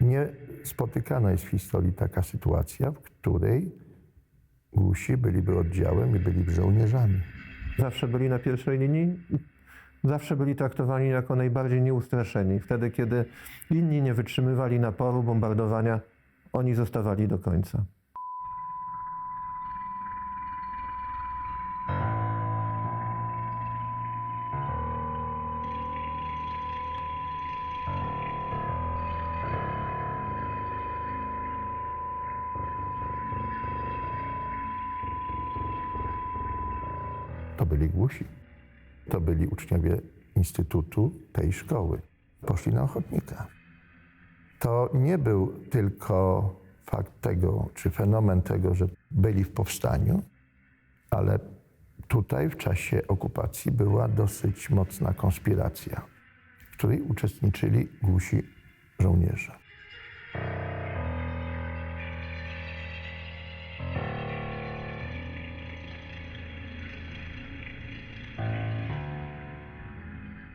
Nie spotykana jest w historii taka sytuacja, w której głusi byliby oddziałem i byliby żołnierzami. Zawsze byli na pierwszej linii, zawsze byli traktowani jako najbardziej nieustraszeni. Wtedy, kiedy inni nie wytrzymywali naporu, bombardowania, oni zostawali do końca. To byli głusi. To byli uczniowie instytutu tej szkoły. Poszli na ochotnika. To nie był tylko fakt tego, czy fenomen tego, że byli w powstaniu, ale tutaj w czasie okupacji była dosyć mocna konspiracja, w której uczestniczyli głusi żołnierze.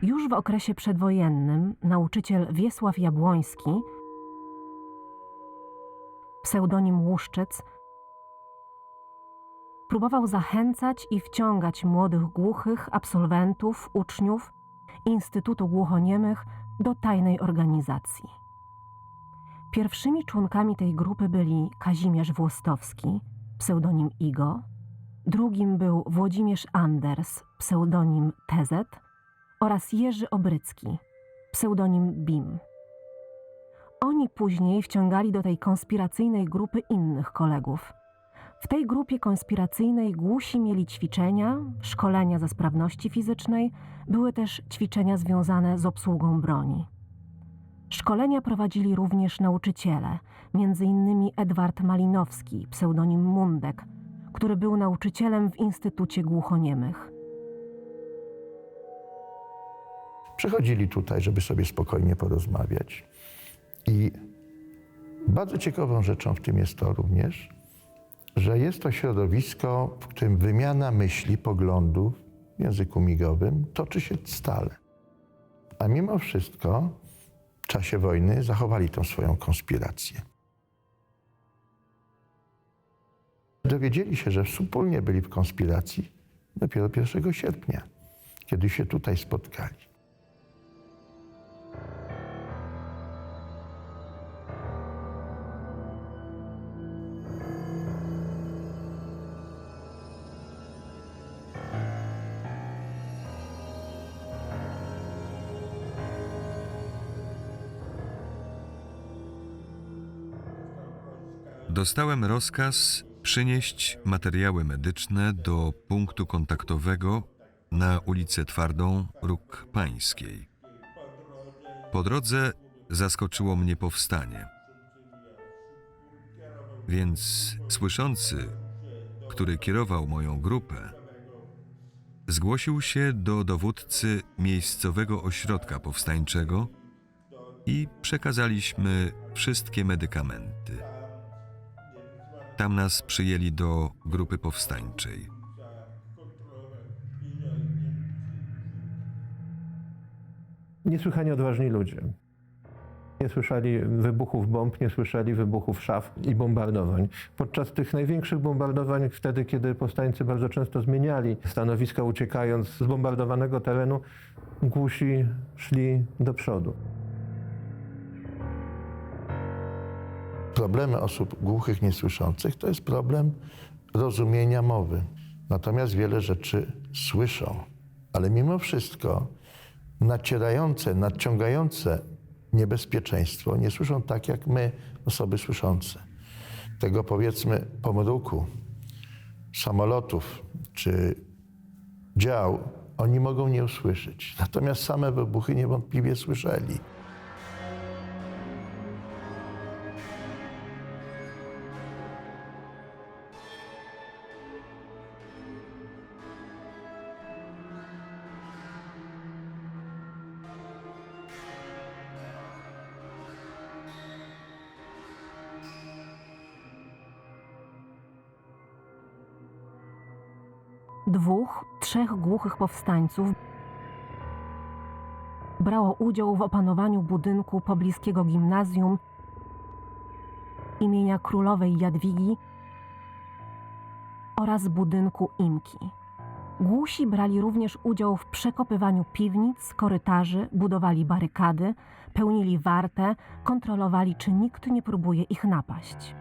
Już w okresie przedwojennym nauczyciel Wiesław Jabłoński, pseudonim Łuszczyc, próbował zachęcać i wciągać młodych głuchych, absolwentów, uczniów Instytutu Głuchoniemych do tajnej organizacji. Pierwszymi członkami tej grupy byli Kazimierz Włostowski, pseudonim Igo, drugim był Włodzimierz Anders, pseudonim TZ, oraz Jerzy Obrycki, pseudonim Bim. Oni później wciągali do tej konspiracyjnej grupy innych kolegów. W tej grupie konspiracyjnej głusi mieli ćwiczenia, szkolenia ze sprawności fizycznej, były też ćwiczenia związane z obsługą broni. Szkolenia prowadzili również nauczyciele, m.in. Edward Malinowski, pseudonim Mundek, który był nauczycielem w Instytucie Głuchoniemych. Przychodzili tutaj, żeby sobie spokojnie porozmawiać. I bardzo ciekawą rzeczą w tym jest to również, że jest to środowisko, w którym wymiana myśli, poglądów w języku migowym toczy się stale. A mimo wszystko w czasie wojny zachowali tą swoją konspirację. Dowiedzieli się, że wspólnie byli w konspiracji dopiero 1 sierpnia, kiedy się tutaj spotkali. Dostałem rozkaz przynieść materiały medyczne do punktu kontaktowego na ulicę Twardą Róg Pańskiej. Po drodze zaskoczyło mnie powstanie. Więc słyszący, który kierował moją grupę, zgłosił się do dowódcy miejscowego ośrodka powstańczego i przekazaliśmy wszystkie medykamenty. Tam nas przyjęli do grupy powstańczej. Niesłychanie odważni ludzie. Nie słyszeli wybuchów bomb, nie słyszeli wybuchów szaf i bombardowań. Podczas tych największych bombardowań, wtedy kiedy powstańcy bardzo często zmieniali stanowiska, uciekając z bombardowanego terenu, głusi szli do przodu. Problemy osób głuchych, niesłyszących to jest problem rozumienia mowy. Natomiast wiele rzeczy słyszą, ale mimo wszystko nacierające, nadciągające niebezpieczeństwo nie słyszą tak jak my, osoby słyszące. Tego powiedzmy pomruku samolotów czy dział oni mogą nie usłyszeć. Natomiast same wybuchy niewątpliwie słyszeli. Dwóch, trzech głuchych powstańców brało udział w opanowaniu budynku pobliskiego gimnazjum imienia królowej Jadwigi oraz budynku Imki. Głusi brali również udział w przekopywaniu piwnic, korytarzy, budowali barykady, pełnili wartę, kontrolowali, czy nikt nie próbuje ich napaść.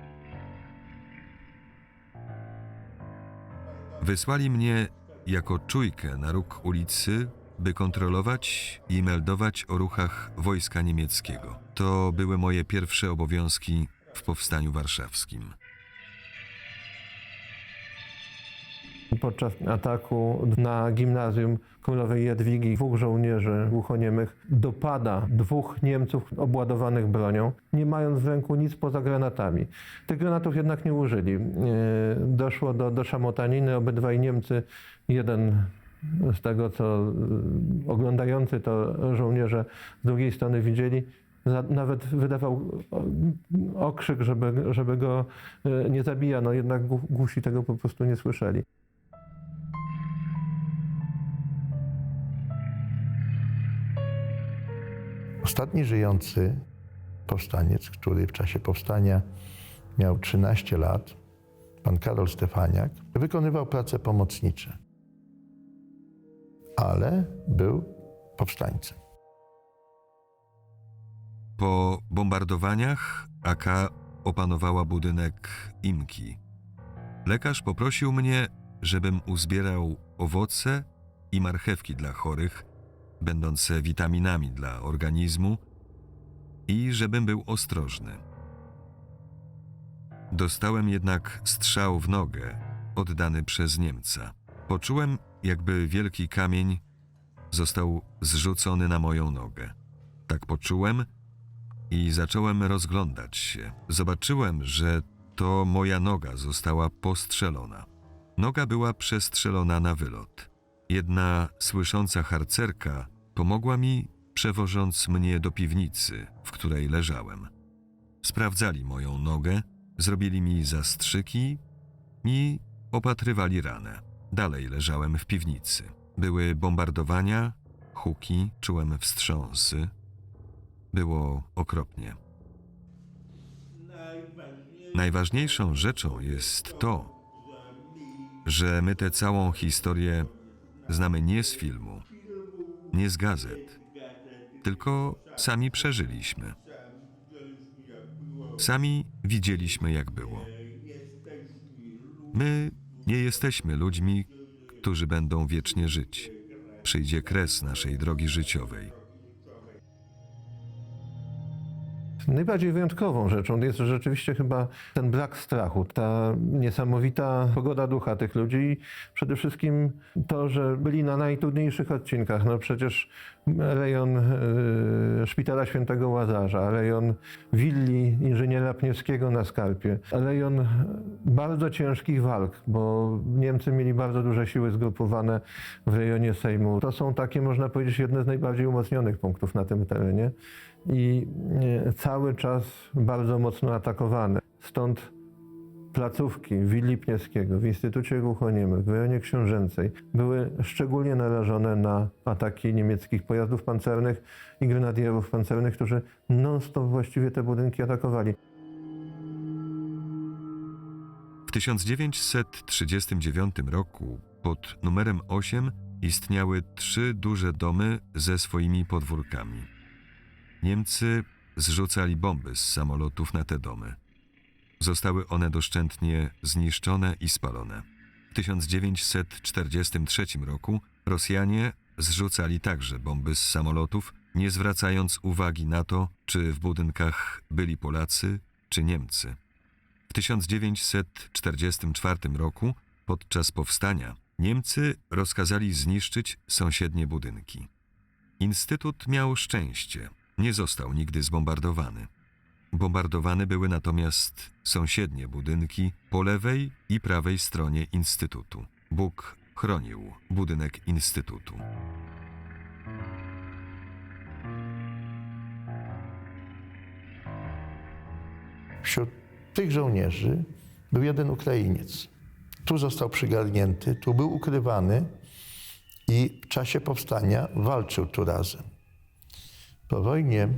Wysłali mnie jako czujkę na róg ulicy, by kontrolować i meldować o ruchach wojska niemieckiego. To były moje pierwsze obowiązki w powstaniu warszawskim. Podczas ataku na gimnazjum królowej Jadwigi dwóch żołnierzy głuchoniemych dopada dwóch Niemców obładowanych bronią, nie mając w ręku nic poza granatami. Tych granatów jednak nie użyli. E, Doszło do, do szamotaniny. Obydwaj Niemcy, jeden z tego, co e, oglądający to żołnierze z drugiej strony widzieli, nawet wydawał o- okrzyk, żeby, żeby go e, nie zabijano, jednak gł- głusi tego po prostu nie słyszeli. Ostatni żyjący powstaniec, który w czasie powstania miał 13 lat, pan Karol Stefaniak, wykonywał prace pomocnicze, ale był powstańcem. Po bombardowaniach AK opanowała budynek Imki. Lekarz poprosił mnie, żebym uzbierał owoce i marchewki dla chorych, będące witaminami dla organizmu i żebym był ostrożny. Dostałem jednak strzał w nogę, oddany przez Niemca. Poczułem, jakby wielki kamień został zrzucony na moją nogę. Tak poczułem, i zacząłem rozglądać się. Zobaczyłem, że to moja noga została postrzelona. Noga była przestrzelona na wylot. Jedna słysząca harcerka pomogła mi, przewożąc mnie do piwnicy, w której leżałem. Sprawdzali moją nogę, zrobili mi zastrzyki i opatrywali ranę. Dalej leżałem w piwnicy. Były bombardowania, huki, czułem wstrząsy, było okropnie. Najważniejszą rzeczą jest to, że my tę całą historię znamy nie z filmu, nie z gazet, tylko sami przeżyliśmy. Sami widzieliśmy, jak było. My nie jesteśmy ludźmi, którzy będą wiecznie żyć. Przyjdzie kres naszej drogi życiowej. Najbardziej wyjątkową rzeczą jest rzeczywiście chyba ten brak strachu, ta niesamowita pogoda ducha tych ludzi i przede wszystkim to, że byli na najtrudniejszych odcinkach. No przecież rejon e, Szpitala Świętego Łazarza, rejon willi inżyniera Pniewskiego na Skarpie, rejon bardzo ciężkich walk, bo Niemcy mieli bardzo duże siły zgrupowane w rejonie Sejmu. To są takie, można powiedzieć, jedne z najbardziej umocnionych punktów na tym terenie i e, cały czas bardzo mocno atakowane. Stąd placówki Willi Pniewskiego, w Instytucie Głuchoniemych, w rejonie Książęcej były szczególnie narażone na ataki niemieckich pojazdów pancernych i grenadierów pancernych, którzy non-stop właściwie te budynki atakowali. W 1939 roku pod numerem 8 istniały trzy duże domy ze swoimi podwórkami. Niemcy zrzucali bomby z samolotów na te domy. Zostały one doszczętnie zniszczone i spalone. W 1943 roku Rosjanie zrzucali także bomby z samolotów, nie zwracając uwagi na to, czy w budynkach byli Polacy czy Niemcy. W 1944 roku, podczas powstania, Niemcy rozkazali zniszczyć sąsiednie budynki. Instytut miał szczęście, nie został nigdy zbombardowany. Bombardowane były natomiast sąsiednie budynki po lewej i prawej stronie Instytutu. Bóg chronił budynek Instytutu. Wśród tych żołnierzy był jeden Ukrainiec. Tu został przygarnięty, tu był ukrywany i w czasie powstania walczył tu razem. Po wojnie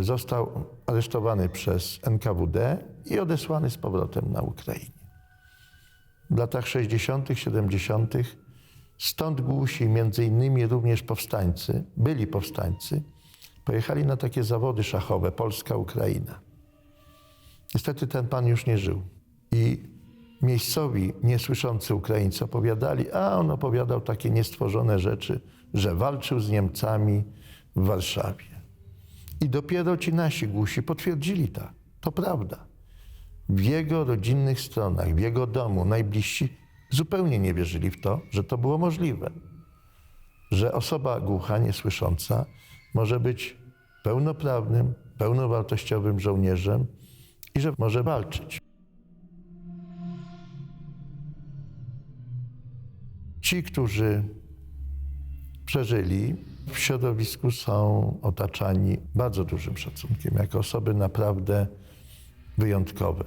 został aresztowany przez NKWD i odesłany z powrotem na Ukrainę. W latach 60., 70. stąd głusi, między innymi również powstańcy, byli powstańcy, pojechali na takie zawody szachowe Polska-Ukraina. Niestety ten pan już nie żył. I miejscowi, niesłyszący Ukraińcy opowiadali, a on opowiadał takie niestworzone rzeczy, że walczył z Niemcami w Warszawie. I dopiero ci nasi głusi potwierdzili tak. To prawda. W jego rodzinnych stronach, w jego domu, najbliżsi zupełnie nie wierzyli w to, że to było możliwe. Że osoba głucha, niesłysząca może być pełnoprawnym, pełnowartościowym żołnierzem i że może walczyć. Ci, którzy przeżyli, w środowisku są otaczani bardzo dużym szacunkiem, jako osoby naprawdę wyjątkowe.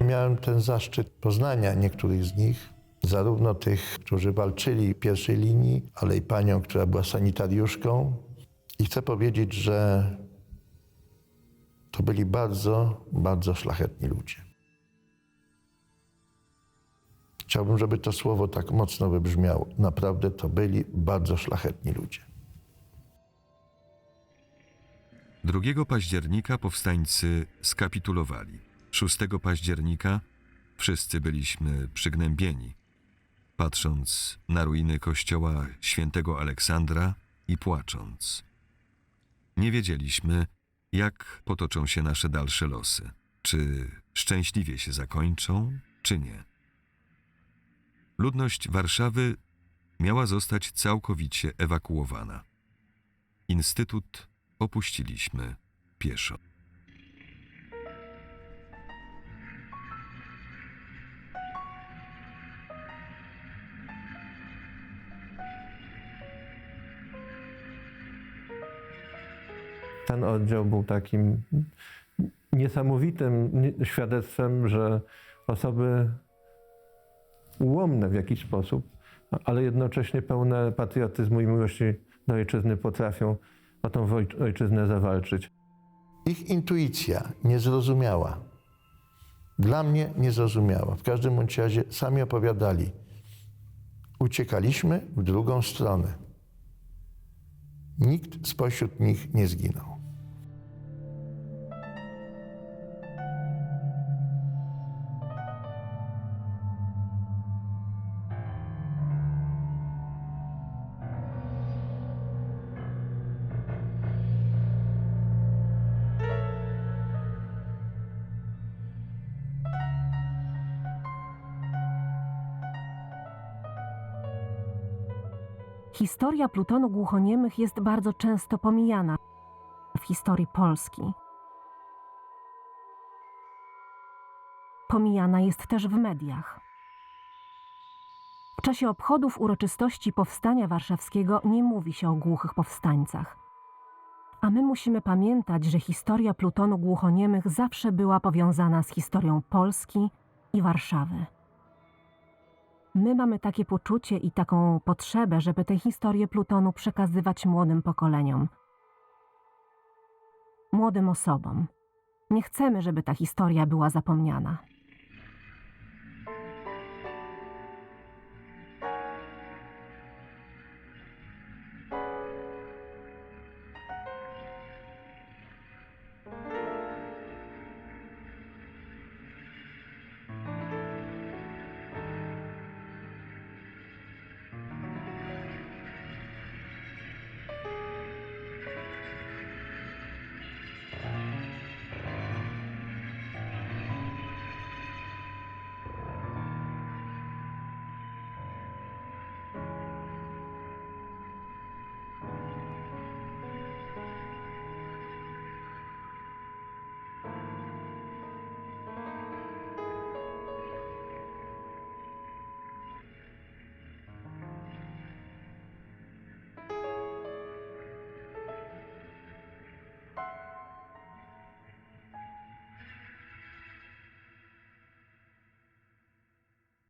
Miałem ten zaszczyt poznania niektórych z nich, zarówno tych, którzy walczyli w pierwszej linii, ale i panią, która była sanitariuszką. I chcę powiedzieć, że to byli bardzo, bardzo szlachetni ludzie. Chciałbym, żeby to słowo tak mocno wybrzmiało. Naprawdę to byli bardzo szlachetni ludzie. 2 października powstańcy skapitulowali. 6 października wszyscy byliśmy przygnębieni, patrząc na ruiny kościoła świętego Aleksandra i płacząc. Nie wiedzieliśmy, jak potoczą się nasze dalsze losy. Czy szczęśliwie się zakończą, czy nie. Ludność Warszawy miała zostać całkowicie ewakuowana. Instytut opuściliśmy pieszo. Ten oddział był takim niesamowitym nie- świadectwem, że osoby ułomne w jakiś sposób, ale jednocześnie pełne patriotyzmu i miłości do ojczyzny potrafią o tą ojczyznę zawalczyć. Ich intuicja niezrozumiała. Dla mnie niezrozumiała. W każdym bądź razie sami opowiadali. Uciekaliśmy w drugą stronę. Nikt spośród nich nie zginął. Historia plutonu głuchoniemych jest bardzo często pomijana w historii Polski. Pomijana jest też w mediach. W czasie obchodów uroczystości Powstania Warszawskiego nie mówi się o głuchych powstańcach. A my musimy pamiętać, że historia plutonu głuchoniemych zawsze była powiązana z historią Polski i Warszawy. My mamy takie poczucie i taką potrzebę, żeby tę historię Plutonu przekazywać młodym pokoleniom, młodym osobom. Nie chcemy, żeby ta historia była zapomniana.